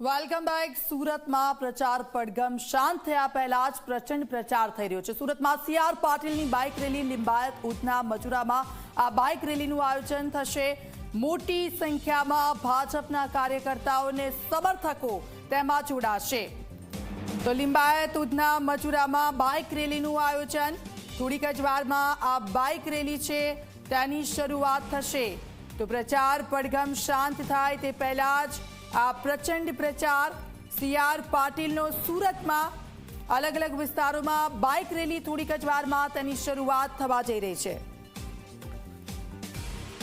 Welcome back. સુરતમાં પ્રચાર પડઘમ શાંત થયા પહેલા જ પ્રચંડ પ્રચાર થઈ રહ્યો છે. સુરતમાં સીઆર પાટીલની બાઇક રેલી લિંબાયત ઉધના મજુરામાં આ બાઇક રેલીનું આયોજન થશે. મોટી સંખ્યામાં ભાજપના કાર્યકર્તાઓને સમર્થકો તેમાં જોડાશે. તો લિંબાયત ઉધના મજુરામાં બાઇક રેલીનું આયોજન. થોડીક જ વારમાં આ બાઇક રેલી છે, તેની શરૂઆત થશે. તો પ્રચાર પડઘમ શાંત થાય તે પહેલા જ આ પ્રચંડ પ્રચાર સીઆર પાટીલનો સુરતમાં અલગ અલગ વિસ્તારોમાં બાઇક રેલી થોડીક જ વારમાં તેની શરૂઆત થવા જઈ રહી છે.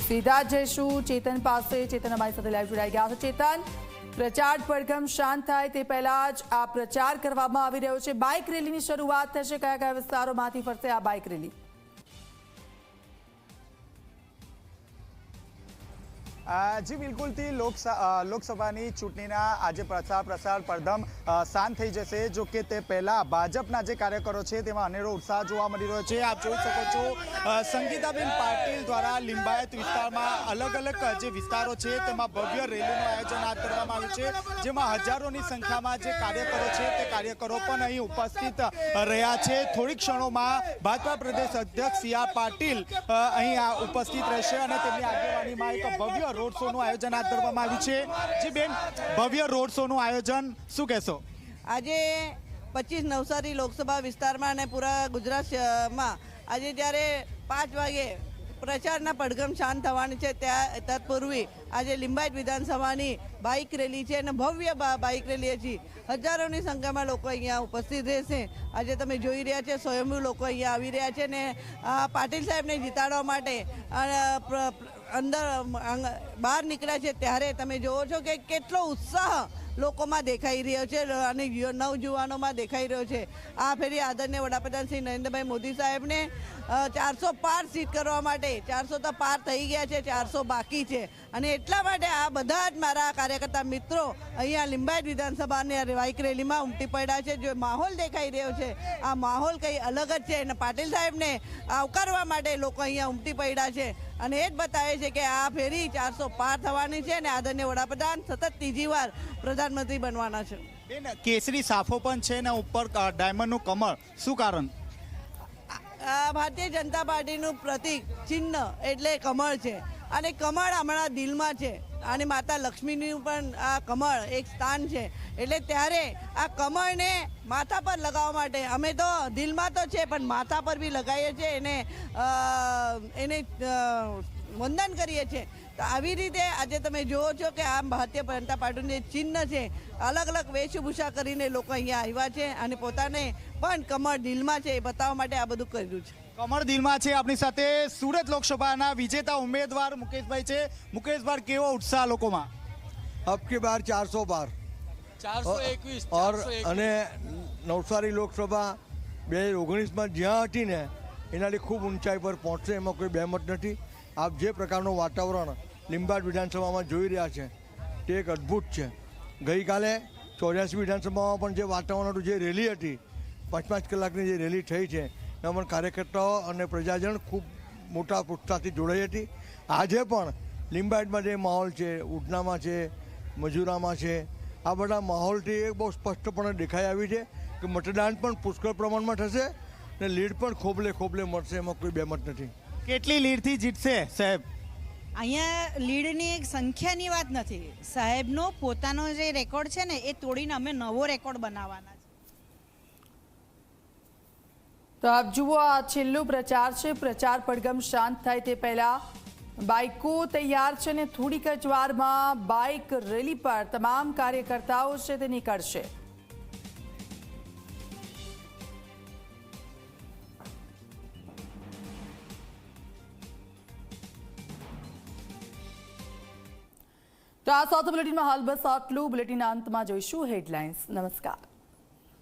સીધા જઈશું ચેતન પાસે, ચેતન અમારી સાથે લાઈવ જોડાઈ ગયા છે. ચેતન, પ્રચાર પડઘમ શાંત થાય તે પહેલા જ આ પ્રચાર કરવામાં આવી રહ્યો છે. બાઇક રેલીની શરૂઆત થશે. કયા કયા વિસ્તારોમાંથી ફરશે આ બાઇક રેલી? જી, બિલકુલથી લોકસા- લોકસભાની ચૂંટણીના આજે પ્રચાર પ્રસાર પડધમ શાંત થઈ જશે. જો કે તે પહેલા ભાજપના જે કાર્યકરો છે, તેમાં અનેરો ઉત્સાહ જોવા મળી રહ્યો છે. આપ જોઈ શકો છો સંગીતાબેન પાટીલ દ્વારા લિંબાયત વિસ્તારમાં અલગ અલગ જે વિસ્તારો છે, તેમાં ભવ્ય રેલીનું આયોજન હાથ ધરવામાં આવ્યું છે, જેમાં હજારોની સંખ્યામાં જે કાર્યકરો છે, તે કાર્યકરો પણ અહીં ઉપસ્થિત રહ્યા છે. થોડીક ક્ષણોમાં ભાજપા પ્રદેશ અધ્યક્ષ સી પાટીલ અહીં ઉપસ્થિત રહેશે અને તેમની આગેવાનીમાં એક ભવ્ય રોડ શોનું આયોજન હાથ ધરવામાં આવ્યું છે. જી બેન, ભવ્ય રોડ શોનું આયોજન શું કહેશો? આજે પચીસ નવસારી લોકસભા વિસ્તારમાં અને પૂરા ગુજરાતમાં આજે જ્યારે પાંચ વાગે પ્રચારના પડઘમ શાંત થવાની છે. ત્યાં, તત્પૂર્વી આજે લિંબાયત વિધાનસભાની બાઇક રેલી છે અને ભવ્ય બાઇક રેલી છે હજારોની સંખ્યામાં લોકો અહીંયા ઉપસ્થિત રહેશે. આજે તમે જોઈ રહ્યા છે, સ્વયંભૂ લોકો અહીંયા આવી રહ્યા છે ને પાટીલ સાહેબને જીતાડવા માટે અંદર બહાર નીકળ્યા છે. ત્યારે તમે જુઓ છો કે કેટલો ઉત્સાહ લોકોમાં દેખાઈ રહ્યો છે અને નવજુવાનોમાં દેખાઈ રહ્યો છે. આ ફેરી આદરણીય વડાપ્રધાન શ્રી નરેન્દ્રભાઈ મોદી સાહેબને ચારસો પાર સીટ કરવા માટે, ચારસો તો પાર થઈ ગયા છે, ચારસો બાકી છે. અને એટલા માટે આ બધા જ મારા કાર્યકર્તા મિત્રો અહીંયા લિંબાયત વિધાનસભાની બાઇક રેલીમાં ઉમટી પડ્યા છે. જે માહોલ દેખાઈ રહ્યો છે, આ માહોલ કંઈ અલગ જ છે. અને પાટીલ સાહેબને આવકારવા માટે લોકો અહીંયા ઉમટી પડ્યા છે. અને એ જ બતાવે છે કે આ ફેરી ચારસો પાર થવાની છે અને આદરણીય વડાપ્રધાન સતત ત્રીજી વાર પ્રધાનમંત્રી બનવાના છે. બેન કેસરી સાફો પણ છે ને ઉપર ડાયમંડનું કમળ. શું કારણ? આ ભારતીય જનતા પાર્ટીનું પ્રતિક ચિહ્ન એટલે કમળ છે. અને કમળ હમણાં દિલમાં છે. અને માતા લક્ષ્મીનું પણ આ કમળ એક સ્થાન છે. એટલે ત્યારે આ કમળને માથા પર લગાવવા માટે અમે તો દિલમાં તો છે, પણ માથા પર બી લગાવીએ છીએ, એને એને વંદન કરીએ છીએ. તો આવી રીતે આજે તમે જુઓ છો કે આમ ભારતીય જનતા પાર્ટીનું જે ચિહ્ન છે, અલગ અલગ વેશભૂષા કરીને લોકો અહીંયા આવ્યા છે અને પોતાને પણ કમળ દિલમાં છે એ બતાવવા માટે આ બધું કર્યું છે. કમળ દિલમાં છે આપણી સાથે સુરત લોકસભાના વિજેતા ઉમેદવાર મુકેશભાઈ છે. મુકેશભાઈ કેવો ઉત્સાહ લોકોમાં? અબકી બાર ચારસો બાર. ચારસો એકવીસ અને નવસારી લોકસભા બે હજાર ઓગણીસમાં જ્યાં હતી ને એનાથી ખૂબ ઊંચાઈ પર પહોંચશે એમાં કોઈ બેમત નથી. આપ જે પ્રકારનું વાતાવરણ લીંબાડ વિધાનસભામાં જોઈ રહ્યા છે તે એક અદ્ભુત છે. ગઈકાલે ચોર્યાસી વિધાનસભામાં પણ જે વાતાવરણ હતું જે રેલી હતી પાંચ પાંચ કલાકની જે રેલી થઈ છે પણ કાર્યકર્તાઓ અને પ્રજાજન ખૂબ મોટા ઉત્સાહથી જોડાઈ હતી. આજે પણ લીંબાયતમાં જે માહોલ છે ઉડનામાં છે મજૂરામાં છે આ બધા માહોલથી એ બહુ સ્પષ્ટપણે દેખાઈ આવી છે કે મતદાન પણ પુષ્કળ પ્રમાણમાં થશે ને લીડ પણ ખોબલે ખોબલે મળશે એમાં કોઈ બેમત નથી. કેટલી લીડથી જીતશે સાહેબ? અહીંયા લીડની એક સંખ્યાની વાત નથી. સાહેબનો પોતાનો જે રેકોર્ડ છે ને એ તોડીને અમે નવો રેકોર્ડ બનાવવાના છે તો આપ જુઓ, આ છેલ્લો પ્રચાર છે. પ્રચાર પડગમ શાંત થાય તે પહેલા બાઇકો તૈયાર છે ને થોડીક જ વારમાં બાઇક રેલી પર તમામ કાર્યકર્તાઓ છે તે નીકળશે. તો આ સાથે બુલેટિનમાં હાલ બસ આટલું. બુલેટિનના અંતમાં જોઈશું હેડલાઇન્સ. નમસ્કાર.